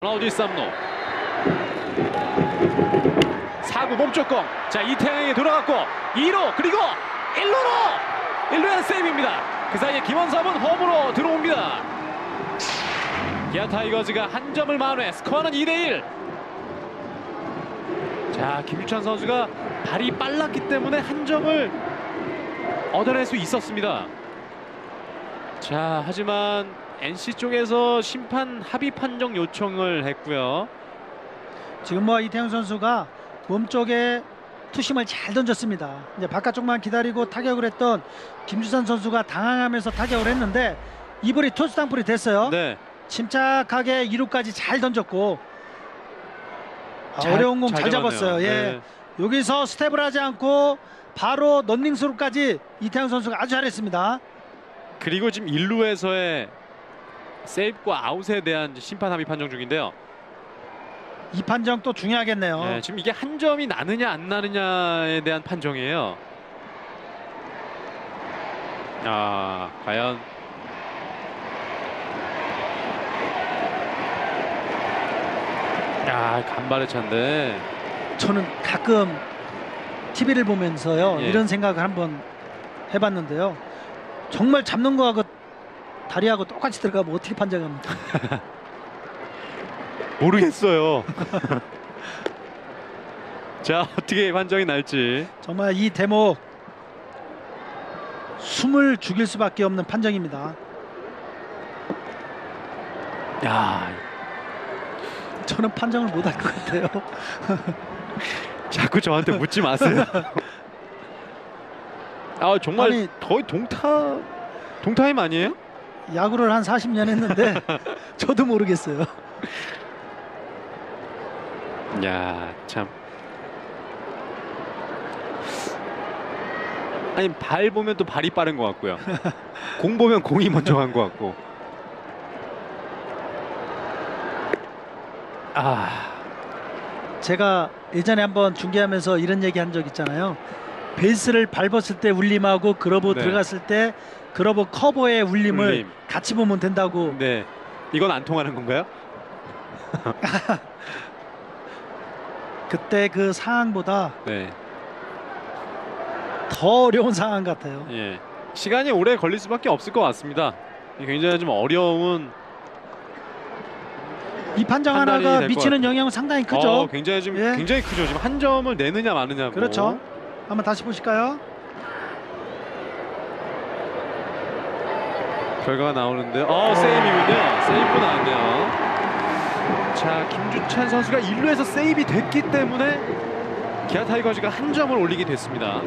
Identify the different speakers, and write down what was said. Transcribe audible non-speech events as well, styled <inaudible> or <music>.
Speaker 1: 라우디 쌈노 4구 몸쪽 공. 자 이태양에게 돌아갔고 2루 그리고 1루로 1루에 세이브입니다. 그 사이에 김원섭은 홈으로 들어옵니다. 기아 타이거즈가 한 점을 만회 스코어는 2대1 자 김유찬 선수가 발이 빨랐기 때문에 한 점을 얻어낼 수 있었습니다. 자 하지만 NC 쪽에서 심판 합의 판정 요청을 했고요.
Speaker 2: 지금 뭐 이태영 선수가 몸쪽에 투심을 잘 던졌습니다. 이제 바깥쪽만 기다리고 타격을 했던 김주산 선수가 당황하면서 타격을 했는데 이볼이 투수 땅볼이 됐어요.
Speaker 1: 네.
Speaker 2: 침착하게 2루까지 잘 던졌고 아,
Speaker 1: 잘-
Speaker 2: 어려운 공
Speaker 1: 잘.
Speaker 2: 잡았어요. 예.
Speaker 1: 네.
Speaker 2: 여기서 스텝을 하지 않고 바로 런닝 스루까지 이태영 선수가 아주 잘했습니다.
Speaker 1: 그리고 지금 1루에서의 세이브과 아웃에 대한 심판 합의 판정 중인데요.
Speaker 2: 이 판정 또 중요하겠네요.
Speaker 1: 네, 지금 이게 한 점이 나느냐 안 나느냐에 대한 판정이에요. 아, 과연 야, 간발의 차인데.
Speaker 2: 저는 가끔 TV를 보면서요
Speaker 1: 예.
Speaker 2: 이런 생각을 한번 해봤는데요. 정말 잡는 거하고 다리하고 똑같이 들어가면 어떻게 판정합니까? <laughs>
Speaker 1: 모르겠어요. <laughs> 자, 어떻게 판정이 날지.
Speaker 2: 정말 이 대목 숨을 죽일 수밖에 없는 판정입니다.
Speaker 1: 야,
Speaker 2: 저는 판정을 못 할 것 같아요. <laughs>
Speaker 1: 자꾸 저한테 묻지 마세요. 아 정말
Speaker 2: 아니-
Speaker 1: 거의 동타 동타임 아니에요?
Speaker 2: 야구를 한 40년 했는데 <laughs> 저도 모르겠어요.
Speaker 1: 야 참. 아니 발 보면 또 발이 빠른 것 같고요. <laughs> 공 보면 공이 먼저 간 것 같고. 아
Speaker 2: 제가 예전에 한번 중계하면서 이런 얘기 한 적 있잖아요. 베이스를 밟았을 때 울림하고 그러브
Speaker 1: 네.
Speaker 2: 들어갔을 때 그러브 커버의 울림을
Speaker 1: 울림.
Speaker 2: 같이 보면 된다고
Speaker 1: 네 이건 안 통하는 건가요? <laughs>
Speaker 2: 그때 그 상황보다
Speaker 1: 네.
Speaker 2: 더 어려운 상황 같아요.
Speaker 1: 예. 시간이 오래 걸릴 수밖에 없을 것 같습니다. 굉장히 좀 어려운
Speaker 2: 이 판정 하나가 미치는. 영향은 상당히 크죠.
Speaker 1: 어, 굉장히 지금
Speaker 2: 예.
Speaker 1: 굉장히 크죠. 지금 한 점을 내느냐 마느냐고.
Speaker 2: 그렇죠. 한번 다시 보실까요?
Speaker 1: 결과가 나오는데 어 세이브이군요. 세이브 나왔네요. 자 김주찬 선수가 1루에서 세이브이 됐기 때문에 기아 타이거즈가 한 점을 올리게 됐습니다.